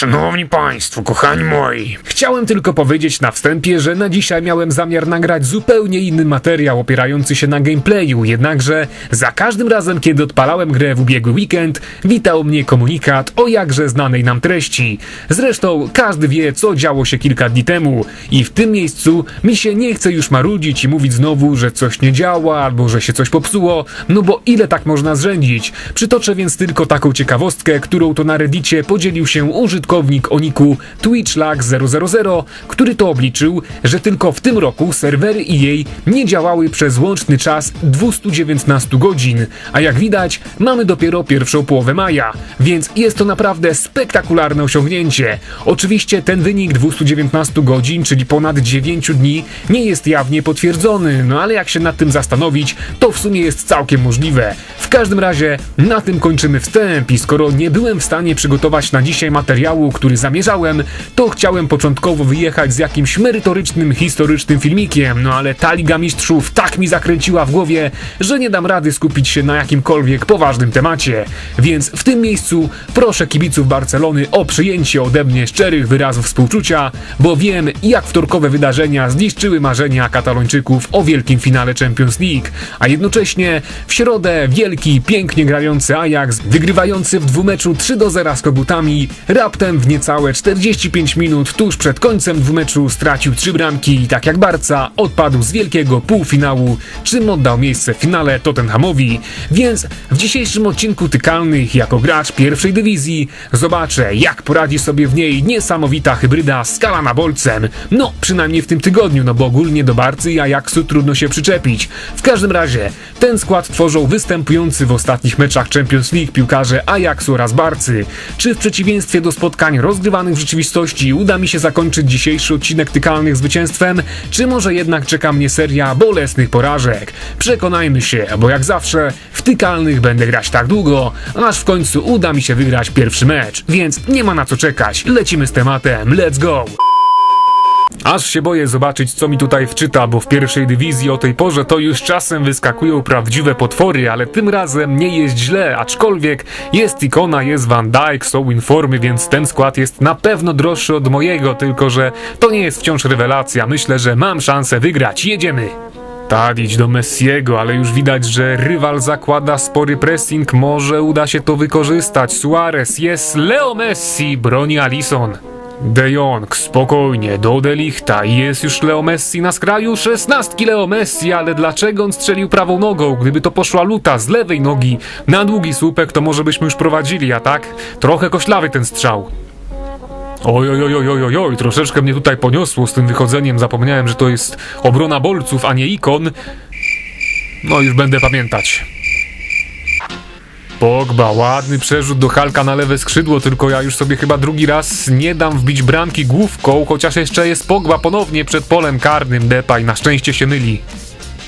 Szanowni Państwo, kochani moi, chciałem tylko powiedzieć na wstępie, że na dzisiaj miałem zamiar nagrać zupełnie inny materiał opierający się na gameplayu, jednakże za każdym razem, kiedy odpalałem grę w ubiegły weekend, witał mnie komunikat o jakże znanej nam treści. Zresztą każdy wie, co działo się kilka dni temu i w tym miejscu mi się nie chce już marudzić i mówić znowu, że coś nie działa albo że się coś popsuło, no bo ile tak można zrzędzić? Przytoczę więc tylko taką ciekawostkę, którą to na reddicie podzielił się użytkownik o niku twitchlag000, który to obliczył, że tylko w tym roku serwery EA nie działały przez łączny czas 219 godzin, a jak widać mamy dopiero pierwszą połowę maja, więc jest to naprawdę spektakularne osiągnięcie. Oczywiście ten wynik 219 godzin, czyli ponad 9 dni, nie jest jawnie potwierdzony, no ale jak się nad tym zastanowić, to w sumie jest całkiem możliwe. W każdym razie na tym kończymy wstęp i skoro nie byłem w stanie przygotować na dzisiaj materiału, który zamierzałem, to chciałem początkowo wyjechać z jakimś merytorycznym, historycznym filmikiem, no ale ta Liga Mistrzów tak mi zakręciła w głowie, że nie dam rady skupić się na jakimkolwiek poważnym temacie. Więc w tym miejscu proszę kibiców Barcelony o przyjęcie ode mnie szczerych wyrazów współczucia, bo wiem, jak wtorkowe wydarzenia zniszczyły marzenia katalończyków o wielkim finale Champions League, a jednocześnie w środę wielki, pięknie grający Ajax, wygrywający w dwumeczu 3 do 0 z kogutami, raptem w niecałe 45 minut tuż przed końcem dwumeczu stracił trzy bramki i tak jak Barca odpadł z wielkiego półfinału, czym oddał miejsce w finale Tottenhamowi. Więc w dzisiejszym odcinku Tykalnych jako gracz pierwszej dywizji zobaczę jak poradzi sobie w niej niesamowita hybryda skalana bolcem. No, przynajmniej w tym tygodniu, no bo ogólnie do Barcy i Ajaxu trudno się przyczepić. W każdym razie, ten skład tworzą występujący w ostatnich meczach Champions League piłkarze Ajaxu oraz Barcy. Czy w przeciwieństwie do spotkań rozgrywanych w rzeczywistości uda mi się zakończyć dzisiejszy odcinek tykalnych zwycięstwem, czy może jednak czeka mnie seria bolesnych porażek? Przekonajmy się, bo jak zawsze w tykalnych będę grać tak długo, aż w końcu uda mi się wygrać pierwszy mecz. Więc nie ma na co czekać, lecimy z tematem, let's go! Aż się boję zobaczyć, co mi tutaj wczyta, bo w pierwszej dywizji o tej porze to już czasem wyskakują prawdziwe potwory, ale tym razem nie jest źle, aczkolwiek jest ikona, jest Van Dijk, są informy, więc ten skład jest na pewno droższy od mojego, tylko że to nie jest wciąż rewelacja. Myślę, że mam szansę wygrać. Jedziemy! Tadić do Messiego, ale już widać, że rywal zakłada spory pressing, może uda się to wykorzystać. Suarez jest Leo Messi, broni Alison. De Jong, spokojnie, do Delichta i jest już Leo Messi na skraju, 16 Leo Messi, ale dlaczego on strzelił prawą nogą? Gdyby to poszła luta z lewej nogi na długi słupek, to może byśmy już prowadzili, a tak? Trochę koślawy ten strzał. Oj, oj, oj, oj, oj, oj, troszeczkę mnie tutaj poniosło z tym wychodzeniem, zapomniałem, że to jest obrona bolców, a nie ikon. No już będę pamiętać. Pogba, ładny przerzut do Halka na lewe skrzydło, tylko ja już sobie chyba drugi raz nie dam wbić bramki główką, chociaż jeszcze jest Pogba ponownie przed polem karnym, Depay na szczęście się myli.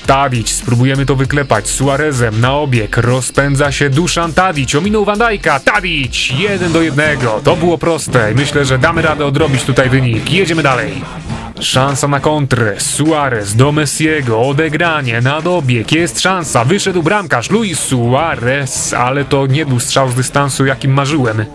Tadić, spróbujemy to wyklepać Suarezem na obieg, rozpędza się Duszan Tadić, ominął Van Dijk'a, Tadić, jeden do jednego, to było proste myślę, że damy radę odrobić tutaj wynik, jedziemy dalej. Szansa na kontrę, Suarez do Messiego, odegranie, na dobieg, jest szansa, wyszedł bramkarz Luis Suarez, ale to nie był strzał z dystansu, jakim marzyłem.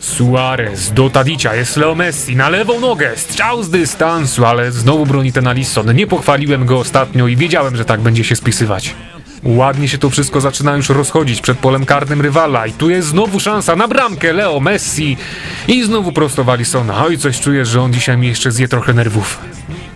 Suarez do Tadicia, jest Leo Messi, na lewą nogę, strzał z dystansu, ale znowu broni ten Alisson. Nie pochwaliłem go ostatnio i wiedziałem, że tak będzie się spisywać. Ładnie się to wszystko zaczyna już rozchodzić przed polem karnym rywala i tu jest znowu szansa na bramkę Leo Messi i znowu prosto w Alissona. Oj, coś czuję, że on dzisiaj mi jeszcze zje trochę nerwów.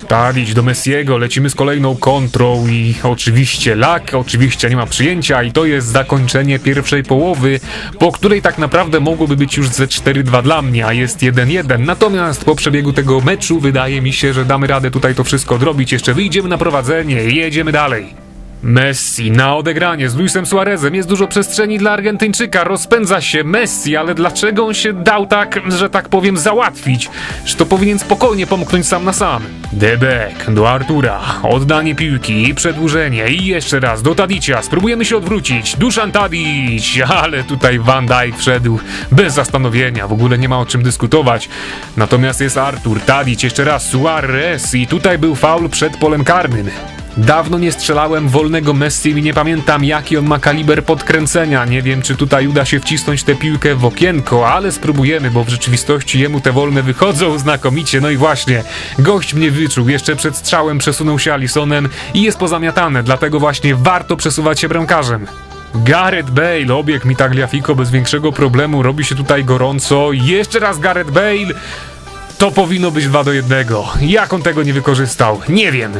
Tadić do Messiego, lecimy z kolejną kontrą i oczywiście lak, oczywiście nie ma przyjęcia i to jest zakończenie pierwszej połowy, po której tak naprawdę mogłoby być już ze 4-2 dla mnie, a jest 1-1. Natomiast po przebiegu tego meczu wydaje mi się, że damy radę tutaj to wszystko odrobić, jeszcze wyjdziemy na prowadzenie i jedziemy dalej. Messi na odegranie z Luisem Suarezem. Jest dużo przestrzeni dla Argentyńczyka. Rozpędza się Messi, ale dlaczego on się dał tak, że tak powiem, załatwić? Że to powinien spokojnie pomknąć sam na sam. Debek do Artura. Oddanie piłki przedłużenie. I jeszcze raz do Tadicia. Spróbujemy się odwrócić. Duszan Tadic, ale tutaj Van Dijk wszedł bez zastanowienia. W ogóle nie ma o czym dyskutować. Natomiast jest Artur Tadic, jeszcze raz Suarez i tutaj był faul przed polem karnym. Dawno nie strzelałem wolnego Messi i nie pamiętam jaki on ma kaliber podkręcenia. Nie wiem czy tutaj uda się wcisnąć tę piłkę w okienko, ale spróbujemy, bo w rzeczywistości jemu te wolne wychodzą znakomicie. No i właśnie, gość mnie wyczuł, jeszcze przed strzałem przesunął się Alisonem i jest pozamiatane, dlatego właśnie warto przesuwać się bramkarzem. Gareth Bale obiegł mi Tagliafico bez większego problemu, robi się tutaj gorąco. Jeszcze raz Gareth Bale. To powinno być 2 do 1. Jak on tego nie wykorzystał? Nie wiem.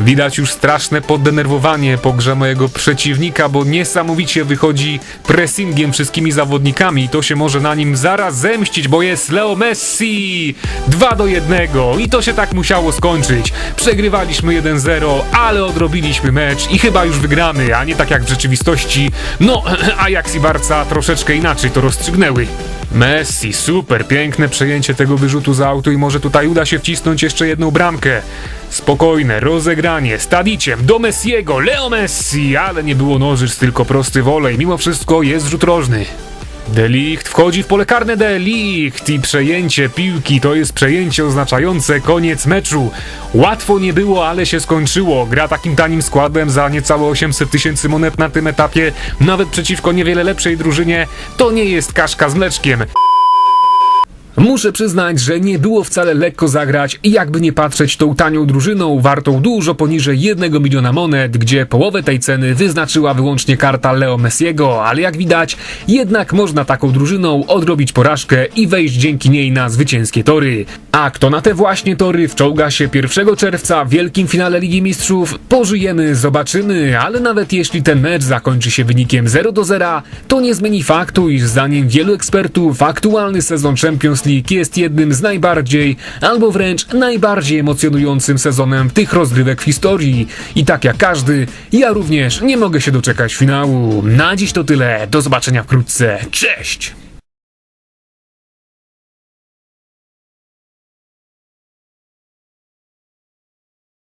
Widać już straszne poddenerwowanie po grze mojego przeciwnika, bo niesamowicie wychodzi pressingiem wszystkimi zawodnikami i to się może na nim zaraz zemścić, bo jest Leo Messi 2 do 1 i to się tak musiało skończyć. Przegrywaliśmy 1-0, ale odrobiliśmy mecz i chyba już wygramy, a nie tak jak w rzeczywistości. No, Ajax i Barca troszeczkę inaczej to rozstrzygnęły. Messi, super, piękne przejęcie tego wyrzutu z autu i może tutaj uda się wcisnąć jeszcze jedną bramkę. Spokojne rozegranie, stadiciem do Messiego, Leo Messi, ale nie było nożyc, tylko prosty wolej, mimo wszystko jest rzut rożny. Delicht wchodzi w pole karne Delicht i przejęcie piłki to jest przejęcie oznaczające koniec meczu. Łatwo nie było, ale się skończyło. Gra takim tanim składem za niecałe 800 tysięcy monet na tym etapie, nawet przeciwko niewiele lepszej drużynie, to nie jest kaszka z mleczkiem. Muszę przyznać, że nie było wcale lekko zagrać i jakby nie patrzeć tą tanią drużyną, wartą dużo poniżej 1 miliona monet, gdzie połowę tej ceny wyznaczyła wyłącznie karta Leo Messiego, ale jak widać, jednak można taką drużyną odrobić porażkę i wejść dzięki niej na zwycięskie tory. A kto na te właśnie tory wczołga się 1 czerwca w wielkim finale Ligi Mistrzów, pożyjemy, zobaczymy, ale nawet jeśli ten mecz zakończy się wynikiem 0 do 0, to nie zmieni faktu, iż zdaniem wielu ekspertów aktualny sezon Champions League jest jednym z najbardziej, albo wręcz najbardziej emocjonującym sezonem tych rozgrywek w historii. I tak jak każdy, ja również nie mogę się doczekać finału. Na dziś to tyle, do zobaczenia wkrótce, cześć!